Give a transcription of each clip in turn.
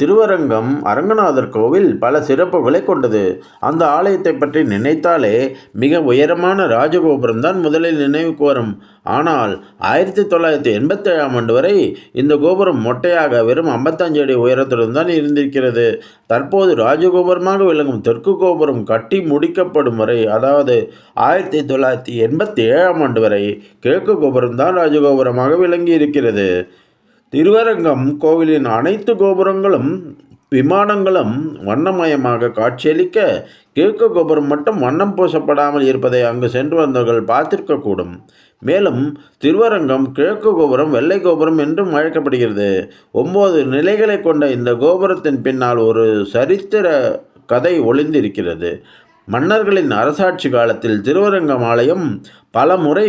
திருவரங்கம் அரங்கநாதர் கோவில் பல சிறப்புகளை கொண்டது. அந்த ஆலயத்தை பற்றி நினைத்தாலே மிக உயரமான ராஜகோபுரம் தான் முதலில் நினைவுக்கு வரும் ஆனால் ஆயிரத்தி தொள்ளாயிரத்தி எண்பத்தேழாம் ஆண்டு வரை இந்த கோபுரம் மொட்டையாக வெறும் ஐம்பத்தஞ்சு அடி உயரத்துடன் தான் இருந்திருக்கிறது. தற்போது ராஜகோபுரமாக விளங்கும் தெற்கு கோபுரம் கட்டி முடிக்கப்படும் வரை அதாவது ஆயிரத்தி தொள்ளாயிரத்தி எண்பத்தி ஏழாம் ஆண்டு வரை கிழக்கு கோபுரம் தான் ராஜகோபுரமாக விளங்கி இருக்கிறது திருவரங்கம் கோவிலின் அனைத்து கோபுரங்களும் விமானங்களும் வண்ணமயமாக காட்சியளிக்க கிழக்கு கோபுரம் மட்டும் வண்ணம் பூசப்படாமல் இருப்பதை அங்கு சென்று வந்தவர்கள் பார்த்திருக்கக்கூடும். மேலும் திருவரங்கம் கிழக்கு கோபுரம் வெள்ளை கோபுரம் என்றும் அழைக்கப்படுகிறது. ஒம்பது நிலைகளை கொண்ட இந்த கோபுரத்தின் பின்னால் ஒரு சரித்திர கதை ஒளிந்திருக்கிறது. மன்னர்களின் அரசாட்சி காலத்தில் திருவரங்கம் ஆலயம் பல முறை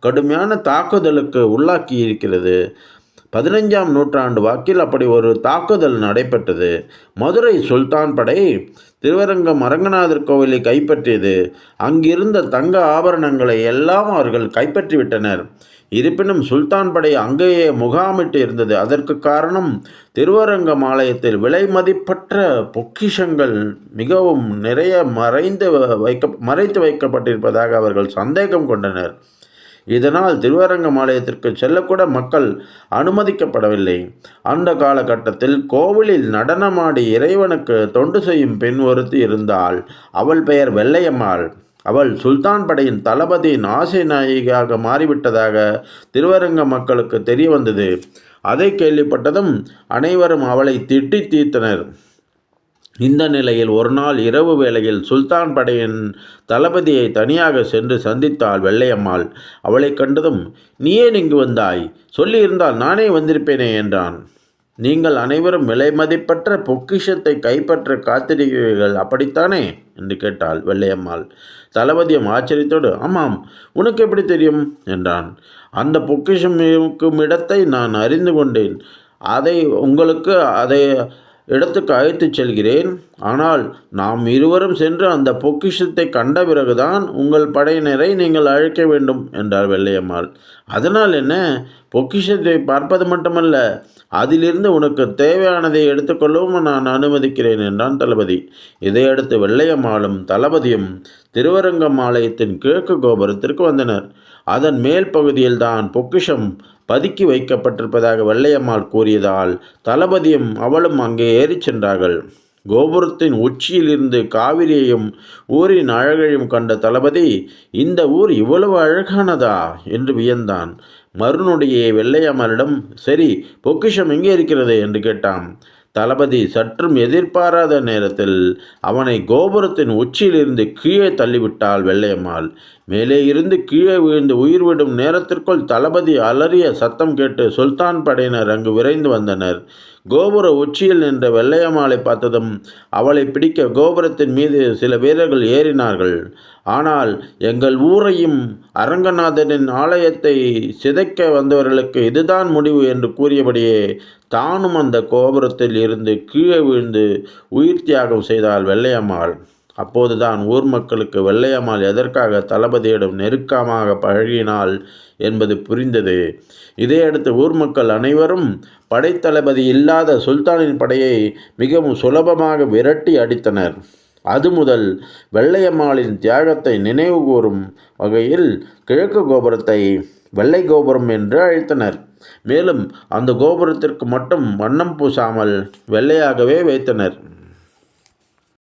கடுமையான தாக்குதலுக்கு உள்ளாக்கி இருக்கிறது பதினைஞ்சாம் நூற்றாண்டு வாக்கில் அப்படி ஒரு தாக்குதல் நடைபெற்றது. மதுரை சுல்தான் படை திருவரங்கம் அரங்கநாதர் கோவிலை கைப்பற்றியது. அங்கிருந்த தங்க ஆபரணங்களை எல்லாம் அவர்கள் கைப்பற்றிவிட்டனர். இருப்பினும் சுல்தான் படை அங்கேயே முகாமிட்டு இருந்தது. அதற்கு காரணம் திருவரங்கம் ஆலயத்தில் விலை மதிப்பற்ற பொக்கிஷங்கள் மிகவும் நிறைய மறைந்து வைக்க மறைத்து வைக்கப்பட்டிருப்பதாக அவர்கள் சந்தேகம் கொண்டனர். இதனால் திருவரங்கம் ஆலயத்திற்கு செல்லக்கூட மக்கள் அனுமதிக்கப்படவில்லை. அந்த காலகட்டத்தில் கோவிலில் நடனமாடி இறைவனுக்கு தொண்டு செய்யும் பெண் ஒருத்தி இருந்தால் அவள் பெயர் வெள்ளையம்மாள். அவள் சுல்தான் படையின் தளபதியின் ஆசை நாயகியாக மாறிவிட்டதாக திருவரங்க மக்களுக்கு தெரிய வந்தது அதை கேள்விப்பட்டதும் அனைவரும் அவளை திட்டி தீர்த்தனர். இந்த நிலையில் ஒரு நாள் இரவு வேளையில் சுல்தான் படையின் தளபதியை தனியாக சென்று சந்தித்தாள் வெள்ளையம்மாள். அவளை கண்டதும் நீ ஏன் இங்கு வந்தாய்? சொல்லியிருந்தால் நானே வந்திருப்பேனே என்றான். நீங்கள் அனைவரும் விலைமதிப்பற்ற பொக்கிஷத்தை கைப்பற்ற காத்திருக்கிறீர்கள் அப்படித்தானே என்று கேட்டாள் வெள்ளையம்மாள். தளபதியும் ஆச்சரியத்தோடு ஆமாம் உனக்கு எப்படி தெரியும் என்றான். அந்த பொக்கிஷம் இருக்கும் இடத்தை நான் அறிந்து கொண்டேன். அதை உங்களுக்கு அதை இடத்துக்கு அழைத்துச் செல்கிறேன். ஆனால் நாம் இருவரும் சென்று அந்த பொக்கிஷத்தை கண்ட பிறகுதான் உங்கள் படையினரை நீங்கள் அழைக்க வேண்டும் என்றார் வெள்ளையம்மாள். அதனால் என்ன? பொக்கிஷத்தை பார்ப்பது மட்டுமல்ல. அதிலிருந்து உனக்கு தேவையானதை எடுத்துக்கொள்ளவும் நான் அனுமதிக்கிறேன் என்றான் தளபதி. இதையடுத்து வெள்ளையம்மாளும் தளபதியும் திருவரங்கம் ஆலயத்தின் கிழக்கு கோபுரத்திற்கு வந்தனர். அதன் மேல் பகுதியில்தான் பொக்கிஷம் பதுக்கி வைக்கப்பட்டிருப்பதாக வெள்ளையம்மாள் கூறியதால் தளபதியும் அவளும் அங்கே ஏறிச் சென்றார்கள். கோபுரத்தின் உச்சியிலிருந்து காவிரியையும் ஊரின் அழகையும் கண்ட தளபதி இந்த ஊர் இவ்வளவு அழகானதா என்று வியந்தான். மறுநொடியே வெள்ளையம்மரிடம் சரி பொக்கிஷம் எங்கே இருக்கிறது என்று கேட்டான். தளபதி சற்றும் எதிர்பாராத நேரத்தில் அவனை கோபுரத்தின் உச்சியிலிருந்து கீழே தள்ளிவிட்டாள் வெள்ளையம்மாள். மேலே இருந்து கீழே விழுந்து உயிர் விடும் நேரத்திற்குள் தளபதி அலறிய சத்தம் கேட்டு சுல்தான் படையினர் அங்கு விரைந்து வந்தனர். கோபுர உச்சியில் நின்ற வெள்ளையம்மாளை பார்த்ததும் அவளை பிடிக்க கோபுரத்தின் மீது சில வீரர்கள் ஏறினார்கள். ஆனால் எங்கள் ஊரையும் அரங்கநாதனின் ஆலயத்தை சிதைக்க வந்தவர்களுக்கு இதுதான் முடிவு என்று கூறியபடியே தானும் அந்த கோபுரத்தில் இருந்து கீழே விழுந்து உயிர் தியாகம் செய்தாள் வெள்ளையம்மாள். அப்போதுதான் ஊர் மக்களுக்கு வெள்ளையம்மாள் எதற்காக தளபதியிடம் நெருக்கமாக பழகினாள் என்பது புரிந்தது. இதையடுத்து ஊர் மக்கள் அனைவரும் படைத்தளபதி இல்லாத சுல்தானின் படையை மிகவும் சுலபமாக விரட்டி அடித்தனர். அது முதல் வெள்ளையம்மாளின் தியாகத்தை நினைவு கூறும் வகையில் கிழக்கு கோபுரத்தை வெள்ளை கோபுரம் என்று அழைத்தனர். மேலும் அந்த கோபுரத்திற்கு மட்டும் வண்ணம் பூசாமல் வெள்ளையாகவே வைத்தனர்.